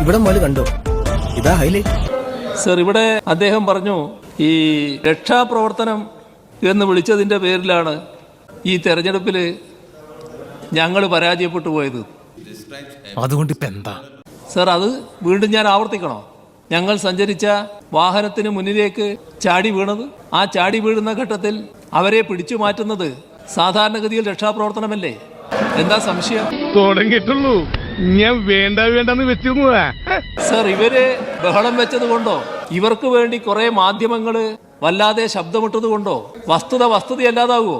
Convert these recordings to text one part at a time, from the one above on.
ഇവിടെ മോൽ കണ്ടോ? ഇതാ ഹൈലൈറ്റ് സർ ഇവിടെ അദ്ദേഹം പറഞ്ഞു ഈ രക്ഷാപ്രവർത്തനം എന്ന് വിളിച്ചതിന്റെ പേരിലാണ് ഈ തെരഞ്ഞെടുപ്പിൽ ഞങ്ങൾ പരാജയപ്പെട്ടു പോയത്. അതുകൊണ്ട് ഇപ്പൊ എന്താ? സർ അത് വീണ്ടും ഞാൻ ആവർത്തിക്കണോ? ഞങ്ങൾ സഞ്ചരിച്ച വാഹനത്തിന് മുന്നിലേക്ക് ചാടി വീണത് ആ ചാടി വീഴുന്ന ഘട്ടത്തിൽ അവരെ പിടിച്ചു മാറ്റുന്നത് സാധാരണഗതിയിൽ രക്ഷാപ്രവർത്തനമല്ലേ? എന്താ സംശയം? തുടങ്ങിയിട്ടുള്ളൂ. ഞാൻ വേണ്ട വേണ്ടെന്ന് വെച്ചിരുന്നതാ. സർ ഇവർ ബഹളം വെച്ചത് കൊണ്ടോ? ഇവർക്ക് വേണ്ടി കുറെ മാധ്യമങ്ങൾ വല്ലാതെ ശബ്ദമിട്ടത് കൊണ്ടോ? വസ്തുത വസ്തുതയല്ലാതാവുമോ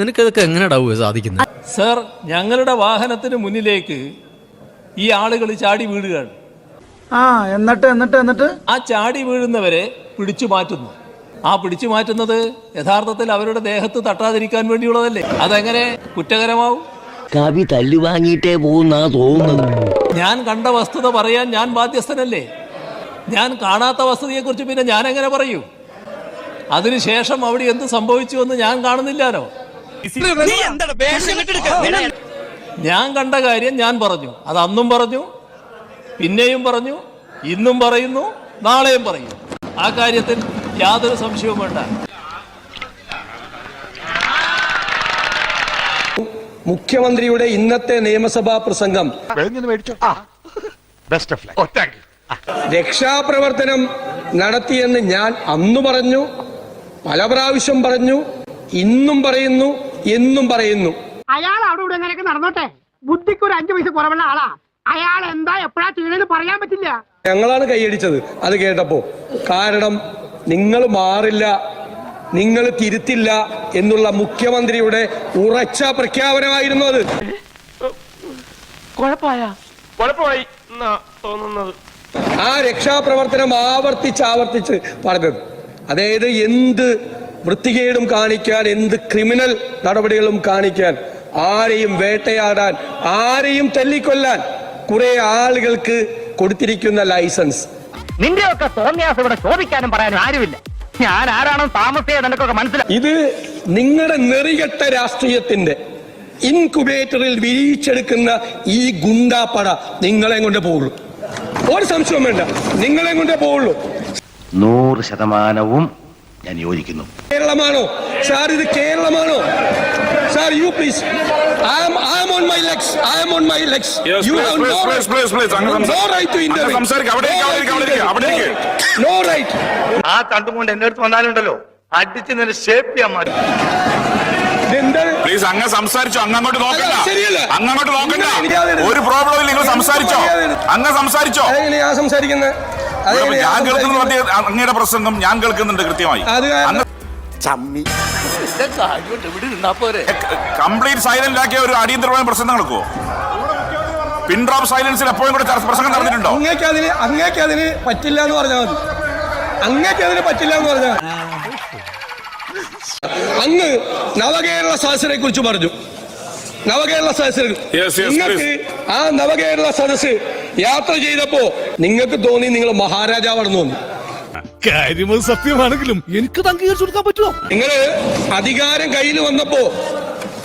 നിനക്കതൊക്കെ എങ്ങനെയാടാവുക സാധിക്കുന്നത് സർ ഞങ്ങളുടെ വാഹനത്തിന് മുന്നിലേക്ക് ഈ ആളുകൾ ചാടി വീഴുകയാണ്. ആ എന്നിട്ട് എന്നിട്ട് എന്നിട്ട്? ആ ചാടി വീഴുന്നവരെ പിടിച്ചു മാറ്റുന്നു. ആ പിടിച്ചു മാറ്റുന്നത് യഥാർത്ഥത്തിൽ അവരുടെ ദേഹത്ത് തട്ടാതിരിക്കാൻ വേണ്ടിയുള്ളതല്ലേ? അതെങ്ങനെ കുറ്റകരമാവും? കവി തല്ലുവാങ്ങിയിട്ടേ പോകുന്നാ തോന്നുന്നത് ഞാൻ കണ്ട വസ്തുത പറയാൻ ഞാൻ ബാധ്യസ്ഥനല്ലേ? ഞാൻ കാണാത്ത വസ്തുതയെക്കുറിച്ച് പിന്നെ ഞാൻ എങ്ങനെ പറയൂ? അതിനുശേഷം അവിടെ എന്ത് സംഭവിച്ചു എന്ന് ഞാൻ കാണുന്നില്ലാലോ? ഞാൻ കണ്ട കാര്യം ഞാൻ പറഞ്ഞു. അത് അന്നും പറഞ്ഞു പിന്നെയും പറഞ്ഞു ഇന്നും പറയുന്നു നാളെയും പറയും. ആ കാര്യത്തിൽ യാതൊരു സംശയവും വേണ്ട. മുഖ്യമന്ത്രിയുടെ ഇന്നത്തെ നിയമസഭാ പ്രസംഗം. രക്ഷാപ്രവർത്തനം നടത്തിയെന്ന് ഞാൻ അന്ന് പറഞ്ഞു പല പ്രാവശ്യം പറഞ്ഞു ഇന്നും പറയുന്നു എന്നും പറയുന്നു. അയാൾ അവിടെ ഇവിടെ എങ്ങനെയൊക്കെ നടന്നോട്ടെ? ബുദ്ധിക്ക് ഒരു അഞ്ചു പൈസ കുറവുള്ള ആളാ. അയാൾ എന്താ എപ്പോഴാ ചെയ്യണെന്ന് പറയാൻ പറ്റില്ല. ഞങ്ങളാണ് കൈയടിച്ചത് അത് കേട്ടപ്പോ. കാരണം നിങ്ങൾ മാറില്ല നിങ്ങൾ തിരുത്തില്ല എന്നുള്ള മുഖ്യമന്ത്രിയുടെ ഉറച്ച പ്രഖ്യാപനമായിരുന്നു അത്. കുഴപ്പമായി? തോന്നുന്നത്. ആ രക്ഷാപ്രവർത്തനം ആവർത്തിച്ച് ആവർത്തിച്ച് പറഞ്ഞത് അതായത് എന്ത് വൃത്തികേടും കാണിക്കാൻ എന്ത് ക്രിമിനൽ നടപടികളും കാണിക്കാൻ ആരെയും വേട്ടയാടാൻ ആരെയും തല്ലിക്കൊല്ലാൻ കുറെ ആളുകൾക്ക് കൊടുത്തിരിക്കുന്ന ലൈസൻസ്. നിന്റെയൊക്കെ തോന്നിയാസം ഇവിടെ ചോദിക്കാനും പറയാനും ആരുമില്ല. ഞാൻ ആരാണോ താമസിയത് നിനക്കൊക്കെ മനസ്സിലായി ഇത് നിങ്ങളുടെ നെറികെട്ട രാഷ്ട്രീയത്തിന്റെ ഇൻകുബേറ്ററിൽ വിരിച്ചെടുക്കുന്ന ഈ ഗുണ്ടാപ്പട നിങ്ങളെ കൊണ്ട് പോവുള്ളൂ. ഒരു സംശയം വേണ്ട. നിങ്ങളെ കൊണ്ടേ പോവുള്ളൂ. നൂറ് ശതമാനവും ഞാൻ യോജിക്കുന്നു. കേരളമാണോ? സാർ ഇത് കേരളമാണോ? Sir you please I am I am on my legs I am on my legs Yes, you please, have please, no please, please, please. സംസാരിക്ക്. അവിടെ ഇരിക്ക്, അവിടെ ഇരിക്ക്, ആ തണ്ടും കൊണ്ട് എന്റെ അടുത്ത് വന്നാലുണ്ടല്ലോ. അടിച്ച് നിന്നെ ഷേപ്പ് ചെയ്യാൻ മാറ്റി. പ്ലീസ് അങ്ങ് സംസാരിച്ചോ. അങ്ങ് അങ്ങോട്ട് നോക്കണ്ട. അങ്ങ് അങ്ങോട്ട് നോക്കണ്ട. ഒരു പ്രോബ്ലം ഇല്ല നിങ്ങൾ സംസാരിച്ചോ. അങ്ങ് സംസാരിച്ചോ. ഞാൻ സംസാരിക്കുന്നത് ഞാൻ? മറ്റേ അങ്ങയുടെ പ്രസംഗം ഞാൻ കേൾക്കുന്നുണ്ട് കൃത്യമായി. ചമ്മി. കംപ്ലീറ്റ് സൈലന്റ് ആക്കിയ ഒരു അടിയന്തരമായ പ്രശ്നം നടക്കുവോ പിൻ ഡ്രോപ്പ് സൈലൻസിൽ എപ്പോഴും കൂടെ പ്രസംഗം നടന്നിട്ടുണ്ടോ? അങ്ങേക്ക് അതിന് അങ്ങേക്ക് അതിന് പറ്റില്ല എന്ന് പറഞ്ഞാൽ മതി. അങ്ങേക്ക് അതിന് പറ്റില്ല എന്ന് പറഞ്ഞ? അങ്ങ് നവകേരള സദസ്സിനെ കുറിച്ച് പറഞ്ഞു. നവകേരള സദസ്സിൽ നിങ്ങൾക്ക് ആ നവകേരള സദസ്സ് യാത്ര ചെയ്തപ്പോ നിങ്ങൾക്ക് തോന്നി നിങ്ങൾ മഹാരാജാവാണെന്ന് തോന്നി. കാര്യം സത്യമാണെങ്കിലും എനിക്ക് അംഗീകരിച്ചു കൊടുക്കാൻ പറ്റുമോ? നിങ്ങൾ അധികാരം കയ്യിൽ വന്നപ്പോ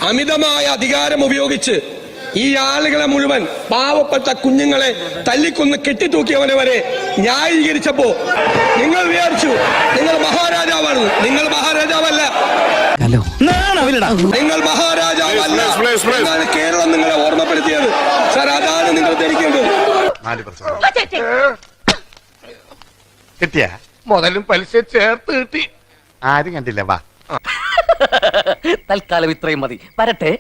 അമിതമായ അധികാരം ഉപയോഗിച്ച് ഈ ആളുകളെ മുഴുവൻ പാവപ്പെട്ട കുഞ്ഞുങ്ങളെ തല്ലിക്കൊന്ന് കെട്ടിത്തൂക്കിയവനെ വരെ ന്യായീകരിച്ചപ്പോ നിങ്ങൾ വിചാരിച്ചു നിങ്ങൾ മഹാരാജാവാണ് നിങ്ങൾ മഹാരാജാവല്ല. നിങ്ങൾ മഹാരാജാവല്ല. എന്നാണ് കേരളം നിങ്ങളെ ഓർമ്മപ്പെടുത്തിയത്. സാർ അതാണ് നിങ്ങൾ ധരിക്കേണ്ടത്. കിട്ടിയ? മുതലും പലിശ ചേർത്ത് കിട്ടി. ആരും കണ്ടില്ല വാ. തൽക്കാലം ഇത്രയും മതി. വരട്ടെ.